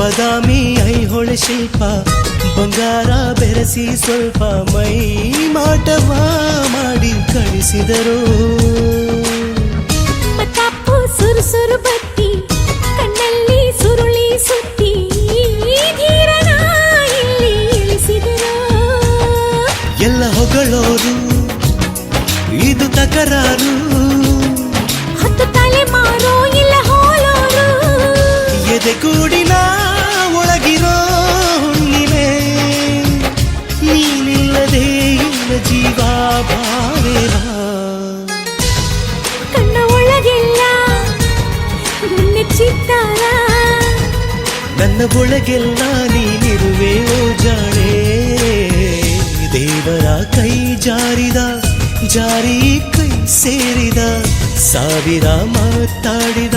ಬದಾಮಿ ಐಹೊಳೆ ಶಿಲ್ಪ ಬಂಗಾರ ಬೆರೆಸಿ ಸ್ವಲ್ಪ ಮೈ ಮಾಟವ ಮಾಡಿ ಕಳಿಸಿದರು. ತಪ್ಪು ಸುರು ಸುರು ಬತ್ತಿ ಕಣ್ಣಲ್ಲಿ ಸುರುಳಿ ಸುತ್ತಿ ಎಲ್ಲ ಹೊಗಳೋರು ಇದು ತಕರಾರು. ಹತ್ತು ತಲೆಮಾರು ಇಲ್ಲ ಹೋಲೋರು. ಎದೆ ಒಳಗಿರೋ ನೀನಿಲ್ಲದೆ ಇಲ್ಲ ಜೀವ ಭಾವೇವಾ ಕಣ್ಣ ಒಳಗೆಲ್ಲ ಚಿತ್ತಾರ ನನ್ನ ಒಳಗೆಲ್ಲ ನೀನಿರುವೆ ಜಾಣೆ. ದೇವರ ಕೈ ಜಾರಿದ ಜಾರಿ ಕೈ ಸೇರಿದ ಸಾವಿರ ಮಾತಾಡಿದ.